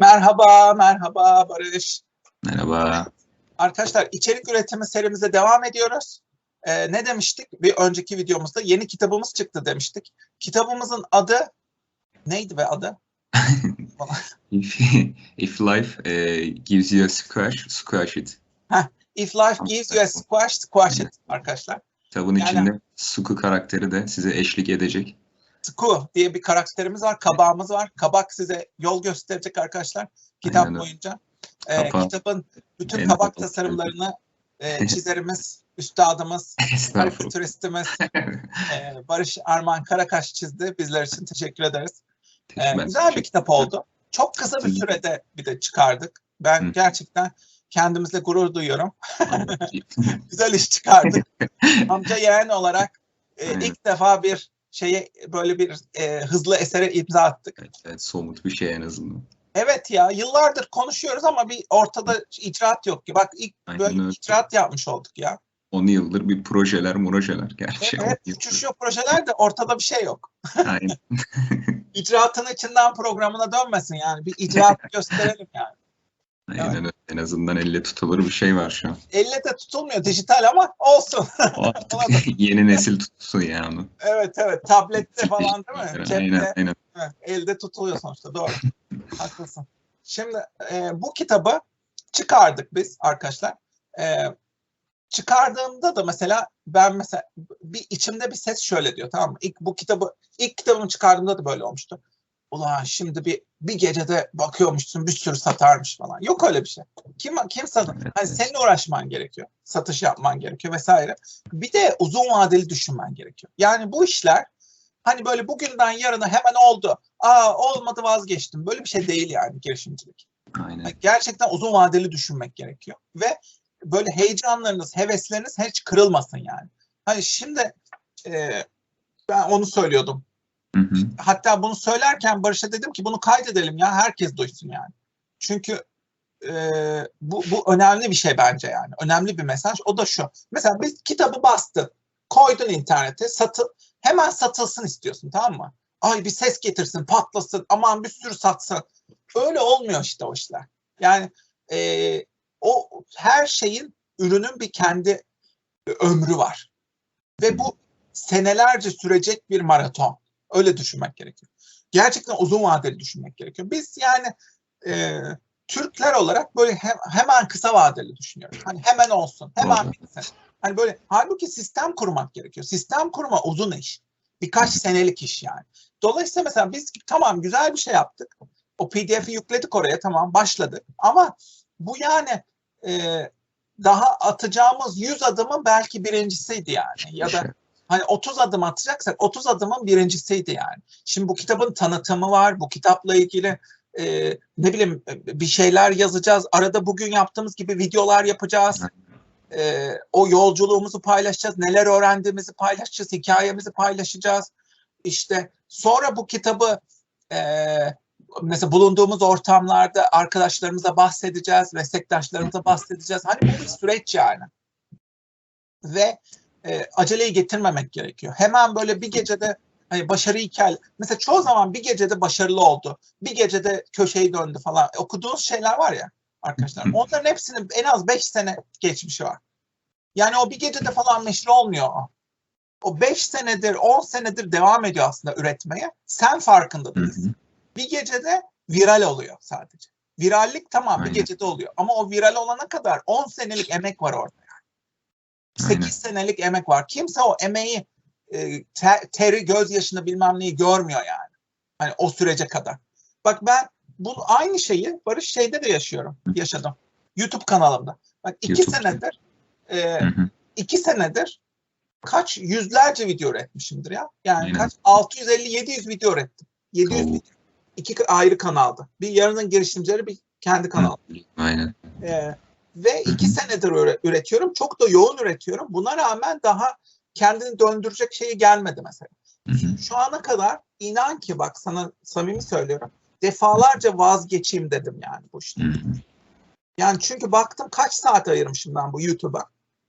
Merhaba, merhaba Barış. Merhaba. Arkadaşlar içerik üretimi serimize devam ediyoruz. Ee, ne demiştik? Bir önceki videomuzda yeni kitabımız çıktı demiştik. Kitabımızın adı neydi ve adı? If, if life uh, gives you a squash, squash it. If life gives you a squash, squash it arkadaşlar. Kitabın Yani- içinde Suku karakteri de size eşlik edecek. Sku diye bir karakterimiz var, kabağımız var. Kabak size yol gösterecek arkadaşlar kitap Aynen boyunca. Ee, kitabın bütün kabak tasarımlarını e, çizerimiz, üstadımız, karikatüristimiz e, Barış Arman Karakaş çizdi. Bizler için teşekkür ederiz. Ee, güzel bir kitap oldu. Çok kısa bir sürede bir de çıkardık. Ben Hı. gerçekten kendimizle gurur duyuyorum. Güzel iş çıkardık. Amca yeğen olarak e, ilk defa bir şeye böyle bir e, hızlı esere imza attık. evet, evet, somut bir şey en azından. Evet ya yıllardır konuşuyoruz ama bir ortada icraat yok ki. Bak ilk Aynen böyle öyle. icraat yapmış olduk ya. 10 yıldır bir projeler, murojeler gerçi. Evet, yıl. uçuşuyor projeler de ortada bir şey yok. Aynen. İcraatın içinden programına dönmesin yani. Bir icraat gösterelim yani. Aynen öyle. En azından elle tutulur bir şey var şu an. Elle de tutulmuyor dijital ama olsun. O artık yeni nesil tutsun yani. evet evet tablette falan değil mi? Aynen, aynen. evet, elde tutuluyor sonuçta doğru. Haklısın. Şimdi e, bu kitabı çıkardık biz arkadaşlar. E, çıkardığımda da mesela ben mesela bir içimde bir ses şöyle diyor tamam mı? İlk bu kitabı ilk kitabımı çıkardığımda da böyle olmuştu. Ulan şimdi bir bir gecede bakıyormuşsun bir sürü satarmış falan. Yok öyle bir şey. Kim kim satar? Evet, Hani evet. senin uğraşman gerekiyor. Satış yapman gerekiyor vesaire. Bir de uzun vadeli düşünmen gerekiyor. Yani bu işler hani böyle bugünden yarına hemen oldu. Aa olmadı vazgeçtim. Böyle bir şey değil yani girişimcilik. Aynen. Yani gerçekten uzun vadeli düşünmek gerekiyor. Ve böyle heyecanlarınız, hevesleriniz hiç kırılmasın yani. Hani şimdi e, ben onu söylüyordum. Hı hı. Hatta bunu söylerken Barış'a dedim ki bunu kaydedelim ya herkes duysun yani. Çünkü e, bu, bu önemli bir şey bence yani. Önemli bir mesaj. O da şu. Mesela biz kitabı bastın. Koydun internete. Satı, hemen satılsın istiyorsun tamam mı? Ay bir ses getirsin, patlasın, aman bir sürü satsın. Öyle olmuyor işte o işler. Yani e, o her şeyin ürünün bir kendi ömrü var. Ve bu senelerce sürecek bir maraton. Öyle düşünmek gerekiyor. Gerçekten uzun vadeli düşünmek gerekiyor. Biz yani e, Türkler olarak böyle hem, hemen kısa vadeli düşünüyoruz. Hani hemen olsun, hemen bitsin. Hani böyle halbuki sistem kurmak gerekiyor. Sistem kurma uzun iş. Birkaç senelik iş yani. Dolayısıyla mesela biz tamam güzel bir şey yaptık. O PDF'i yükledik oraya tamam başladık. Ama bu yani e, daha atacağımız 100 adımın belki birincisiydi yani. Ya da hani 30 adım atacaksak 30 adımın birincisiydi yani. Şimdi bu kitabın tanıtımı var. Bu kitapla ilgili e, ne bileyim e, bir şeyler yazacağız. Arada bugün yaptığımız gibi videolar yapacağız. E, o yolculuğumuzu paylaşacağız. Neler öğrendiğimizi paylaşacağız. Hikayemizi paylaşacağız. İşte sonra bu kitabı e, mesela bulunduğumuz ortamlarda arkadaşlarımıza bahsedeceğiz, meslektaşlarımıza bahsedeceğiz. Hani bu bir süreç yani. Ve e, aceleyi getirmemek gerekiyor. Hemen böyle bir gecede hani başarı hikaye mesela çoğu zaman bir gecede başarılı oldu. Bir gecede köşeyi döndü falan. Okuduğunuz şeyler var ya arkadaşlar. Onların hepsinin en az 5 sene geçmişi var. Yani o bir gecede falan meşhur olmuyor o. O 5 senedir, 10 senedir devam ediyor aslında üretmeye. Sen farkında değilsin. Bir gecede viral oluyor sadece. Virallik tamam bir Aynen. gecede oluyor. Ama o viral olana kadar 10 senelik emek var orada. Yani. 8 Aynen. senelik emek var. Kimse o emeği e, te- teri, gözyaşını bilmem neyi görmüyor yani. Hani o sürece kadar. Bak ben bu aynı şeyi Barış şeyde de yaşıyorum. Yaşadım. YouTube kanalımda. Bak iki YouTube. senedir e, Hı hı. iki senedir kaç yüzlerce video üretmişimdir ya. Yani Aynen. kaç 650-700 video ürettim. 700 Oo. video. İki ayrı kanalda. Bir yarının girişimcileri bir kendi kanal. Aynen. Ee, ve iki senedir üre- üretiyorum. Çok da yoğun üretiyorum. Buna rağmen daha kendini döndürecek şeyi gelmedi mesela. Hı. Şu ana kadar inan ki bak sana samimi söylüyorum. Defalarca vazgeçeyim dedim yani bu işte. Yani çünkü baktım kaç saat ayırmışım ben bu YouTube'a.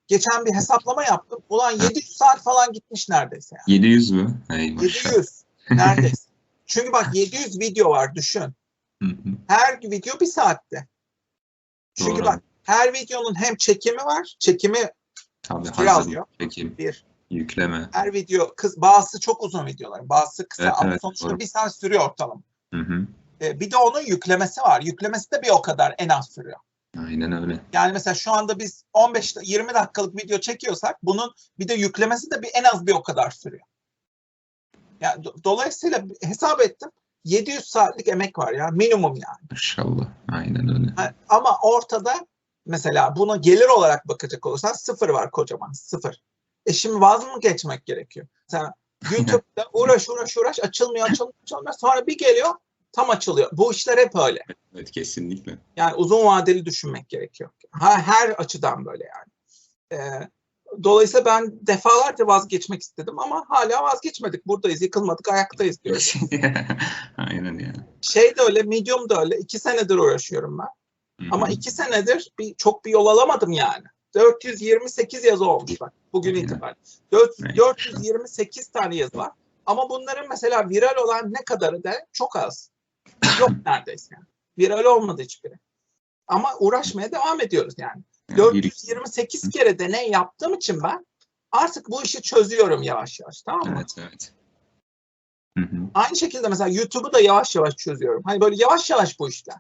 Geçen bir hesaplama yaptım. Ulan 700 saat falan gitmiş neredeyse yani. 700 mü? Hey maşallah. 700 neredeyse. Çünkü bak 700 video var düşün. Her video bir saatte. Çünkü Doğru. bak her videonun hem çekimi var. Çekimi Tabii Süre hazır alıyor. çekim, bir. yükleme. Her video kız bazısı çok uzun videolar. Bazısı kısa Evet, ama evet, sonuçta doğru. bir saat sürüyor ortalama. Hı hı. E, bir de onun yüklemesi var. Yüklemesi de bir o kadar en az sürüyor. Aynen öyle. Yani mesela şu anda biz 15 da- 20 dakikalık video çekiyorsak bunun bir de yüklemesi de bir en az bir o kadar sürüyor. Yani do- dolayısıyla hesap ettim. 700 saatlik emek var ya minimum yani. Maşallah. Aynen öyle. Ama ortada mesela buna gelir olarak bakacak olursan sıfır var kocaman sıfır. E şimdi vaz mı geçmek gerekiyor? Mesela YouTube'da uğraş uğraş uğraş açılmıyor açılmıyor açılmıyor sonra bir geliyor tam açılıyor. Bu işler hep öyle. Evet kesinlikle. Yani uzun vadeli düşünmek gerekiyor. Ha, her açıdan böyle yani. Ee, dolayısıyla ben defalarca vazgeçmek istedim ama hala vazgeçmedik. Buradayız, yıkılmadık, ayaktayız diyoruz. Aynen ya. Şey de öyle, medium da öyle. İki senedir uğraşıyorum ben. Ama iki senedir bir, çok bir yol alamadım yani. 428 yazı olmuş bak bugün itibariyle. Dört- Aynen. 428 tane yazı var. Ama bunların mesela viral olan ne kadarı da çok az. Yok neredeyse yani. Viral olmadı hiçbiri. Ama uğraşmaya devam ediyoruz yani. Yani bir- 428 kere deney yaptığım için ben artık bu işi çözüyorum yavaş yavaş tamam mı? Evet evet. Hı hı. Aynı şekilde mesela YouTube'u da yavaş yavaş çözüyorum. Hani böyle yavaş yavaş bu işler.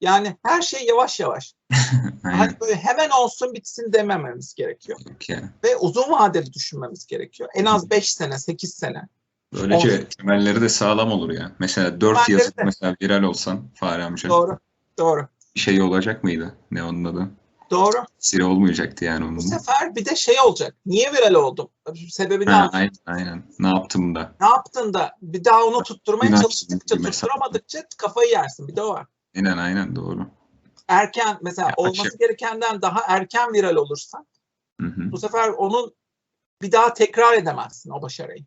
Yani her şey yavaş yavaş. Hani böyle hemen olsun bitsin demememiz gerekiyor. Ya. Ve uzun vadeli düşünmemiz gerekiyor. En az 5 sene, 8 sene. Böylece Olsun. temelleri de sağlam olur ya. Mesela 4 Temelleri yazıp de. mesela viral olsan Fahri amca Doğru. Doğru. bir şey olacak mıydı? Ne onun adı? Doğru. Siri olmayacaktı yani Bu onun. sefer bir de şey olacak. Niye viral oldum? Sebebini Ha, aynen, aynen. Ne yaptım da? Ne yaptın da bir daha onu tutturmaya çalıştıkça, tutturamadıkça kafayı yersin. Bir de o var. Aynen aynen doğru. Erken mesela Ya, olması açık. gerekenden daha erken viral olursan Hı hı. bu sefer onun bir daha tekrar edemezsin o başarıyı.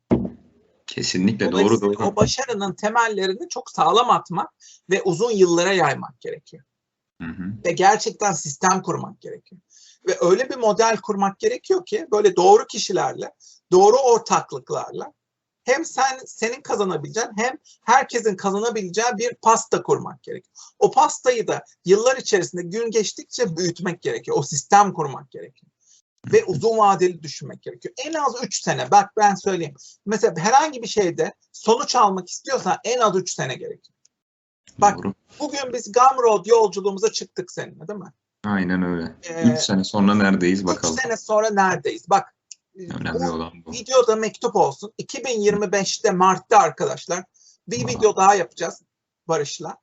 Kesinlikle doğru doğru. O başarının temellerini çok sağlam atmak ve uzun yıllara yaymak gerekiyor. Hı hı. Ve gerçekten sistem kurmak gerekiyor. Ve öyle bir model kurmak gerekiyor ki böyle doğru kişilerle, doğru ortaklıklarla hem sen senin kazanabileceğin hem herkesin kazanabileceği bir pasta kurmak gerekiyor. O pastayı da yıllar içerisinde gün geçtikçe büyütmek gerekiyor. O sistem kurmak gerekiyor. Ve uzun vadeli düşünmek gerekiyor. En az 3 sene. Bak ben söyleyeyim. Mesela herhangi bir şeyde sonuç almak istiyorsan en az 3 sene gerekiyor. Bak, Doğru. Bugün biz Gumroad yolculuğumuza çıktık seninle değil mi? Aynen öyle. Ee, 3 sene sonra neredeyiz 3 bakalım. sene sonra neredeyiz? Bak Önemli bu olan bu. videoda mektup olsun. 2025'te Mart'ta arkadaşlar bir Wow. video daha yapacağız Barış'la.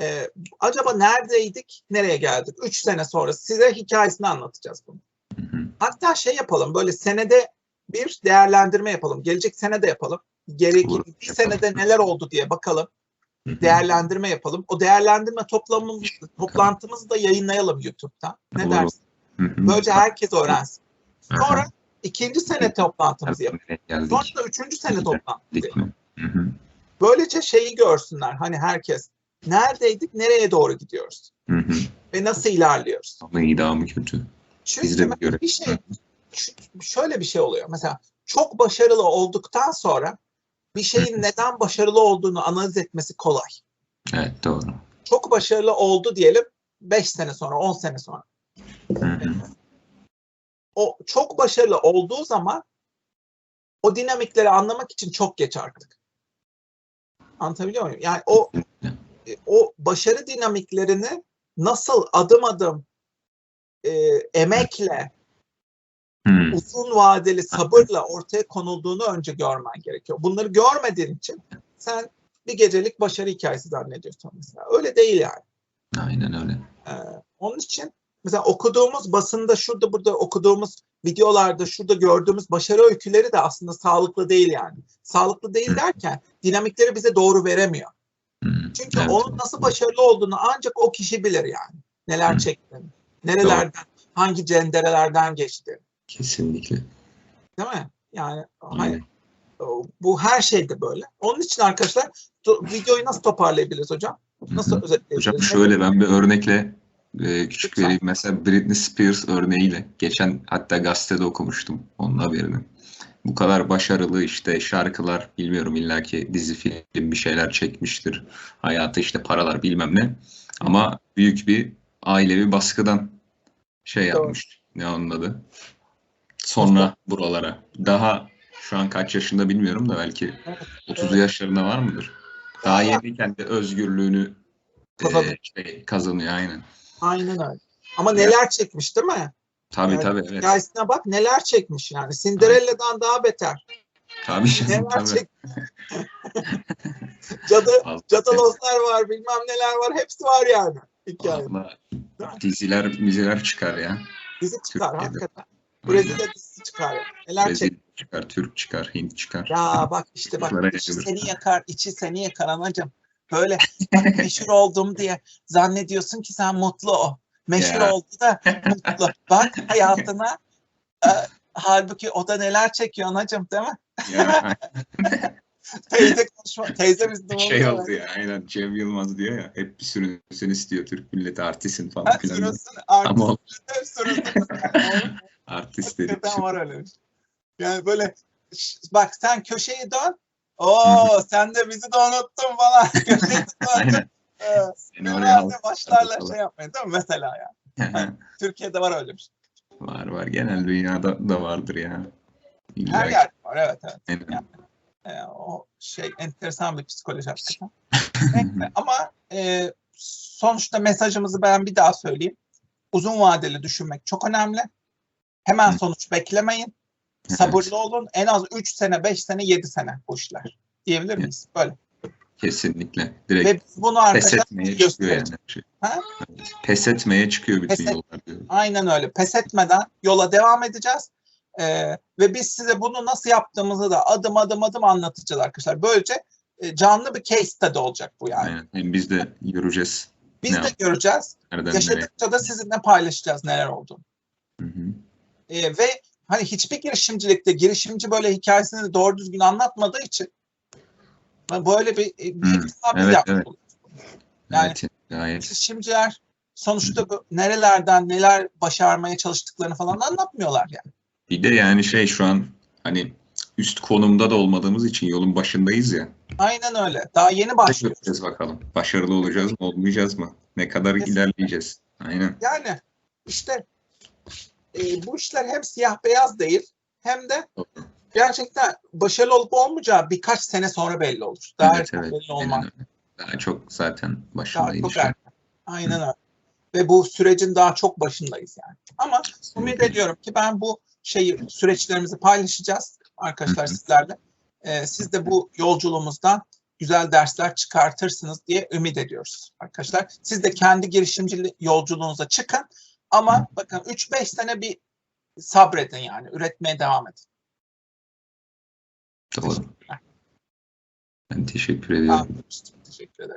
Ee, acaba neredeydik, nereye geldik? 3 sene sonra size hikayesini anlatacağız bunu. Hı hı. Hatta şey yapalım böyle senede bir değerlendirme yapalım. Gelecek sene de yapalım. Geri Olur, bir yapalım. senede neler oldu diye bakalım. Hı. Değerlendirme yapalım. O değerlendirme toplamımız, toplantımızı da yayınlayalım YouTube'dan. Ne Olur. dersin? Böylece herkes öğrensin. Sonra ikinci sene toplantımızı geldik? Sonra da üçüncü sene toplantımızı. Böylece şeyi görsünler. Hani herkes neredeydik, nereye doğru gidiyoruz ve nasıl ilerliyoruz. Ama iyi daha mı kötü? Çünkü bir şey şöyle bir şey oluyor. Mesela çok başarılı olduktan sonra bir şeyin neden başarılı olduğunu analiz etmesi kolay. Evet doğru. Çok başarılı oldu diyelim 5 sene sonra, 10 sene sonra. O çok başarılı olduğu zaman o dinamikleri anlamak için çok geç artık. Anlatabiliyor muyum? Yani o o başarı dinamiklerini nasıl adım adım e, emekle, Hı. uzun vadeli sabırla ortaya konulduğunu önce görmen gerekiyor. Bunları görmediğin için sen bir gecelik başarı hikayesi zannediyorsun mesela. Öyle değil yani. Aynen öyle. Ee, onun için mesela okuduğumuz basında şurada burada okuduğumuz videolarda şurada gördüğümüz başarı öyküleri de aslında sağlıklı değil yani. Sağlıklı değil derken dinamikleri bize doğru veremiyor. Çünkü Evet, onun nasıl başarılı olduğunu ancak o kişi bilir yani. Neler çektiğini, nerelerden, hangi cenderelerden geçti. Kesinlikle. Değil mi? Yani hani bu her şeyde böyle. Onun için arkadaşlar videoyu nasıl toparlayabiliriz hocam? Nasıl özetleyebiliriz? Hocam şöyle ben bir örnekle e, küçük vereyim. Mesela Britney Spears örneğiyle geçen hatta gazetede okumuştum onun haberini. bu kadar başarılı işte şarkılar bilmiyorum illaki dizi film bir şeyler çekmiştir. Hayatı işte paralar bilmem ne. Ama büyük bir ailevi baskıdan şey yapmış. Ne onun adı? Sonra buralara. Daha şu an kaç yaşında bilmiyorum da belki Evet, 30'lu yaşlarında var mıdır? Daha yeni kendi özgürlüğünü e, şey, kazanıyor aynen. Aynen öyle. Ama neler çekmiş değil mi? Tabii Yani tabii evet. Hikayesine bak neler çekmiş yani. Cinderella'dan daha beter. Tabii canım Neler tabii. Cadı, Cadalozlar var, bilmem neler var. Hepsi var yani hikayede. Diziler, miziler çıkar ya. Dizi çıkar Türkiye'de. hakikaten. Brezilya dizisi çıkar. yani. Neler Brezilya çekmiş. çıkar, Türk çıkar, Hint çıkar. Ya bak işte bak içi seni yakar, içi seni yakar anacığım. Böyle meşhur oldum diye zannediyorsun ki sen mutlu o. Meşhur Ya. oldu da mutlu. Bak hayatına e, halbuki o da neler çekiyor anacığım değil mi? Teyze konuşma. Teyze biz şey oldu ya aynen Cem Yılmaz diyor ya hep bir sürünsün istiyor Türk milleti artistsin falan Ha, filan. sürünsün, Ama o artist, hep sürünsün. Yani, artist dedik. Var öyle şey. Yani böyle bak sen köşeyi dön. Oo sen de bizi de unuttun falan. Aynen. Seni oraya başlarlar şey yapmaya değil mi? Mesela yani. Türkiye'de var öyle bir şey. var var genel dünyada da vardır ya. İlla Her yerde var evet evet. Aynen. Yani. Ee, o şey enteresan bir psikoloji hakikaten. Ama e, sonuçta mesajımızı ben bir daha söyleyeyim. Uzun vadeli düşünmek çok önemli. Hemen sonuç beklemeyin. Sabırlı olun. En az 3 sene, 5 sene, 7 sene bu işler. Diyebilir miyiz? Böyle. Kesinlikle. Direkt Ve bunu pes etmeye çıkıyor yani. Ha? Pes etmeye çıkıyor bütün Pes et- yollar. Aynen öyle. Pes etmeden yola devam edeceğiz. Ee, ve biz size bunu nasıl yaptığımızı da adım adım adım anlatacağız arkadaşlar. Böylece e, canlı bir case study olacak bu yani. Aynen. Hem biz de göreceğiz. Biz Ne de göreceğiz. Nereden nereye. Yaşadıkça da sizinle paylaşacağız neler olduğunu. Hı hı. Ee, ve hani hiçbir girişimcilikte girişimci böyle hikayesini doğru düzgün anlatmadığı için böyle bir, bir biz evet, yapmış evet. Yani Evet, gayet. girişimciler sonuçta bu, nerelerden neler başarmaya çalıştıklarını falan anlatmıyorlar yani. Bir de yani şey şu an hani üst konumda da olmadığımız için yolun başındayız ya. Aynen öyle. Daha yeni başlıyoruz. Göreceğiz bakalım. Başarılı olacağız mı, olmayacağız mı? Ne kadar Kesinlikle. ilerleyeceğiz? Aynen. Yani işte e, bu işler hem siyah beyaz değil hem de gerçekten başarılı olup olmayacağı birkaç sene sonra belli olur. Daha Evet, evet. belli olmaz. Daha çok zaten Daha başındayız çok şu an. erken. Aynen öyle. Ve bu sürecin daha çok başındayız yani. Ama ümit ediyorum ki ben bu şeyi süreçlerimizi paylaşacağız arkadaşlar Hı sizlerle. Ee, siz de bu yolculuğumuzdan güzel dersler çıkartırsınız diye ümit ediyoruz arkadaşlar. Siz de kendi girişimci yolculuğunuza çıkın ama bakın 3-5 sene bir sabredin yani üretmeye devam edin. Doğru. Ben teşekkür ediyorum. Tamam, Teşekkür ederim.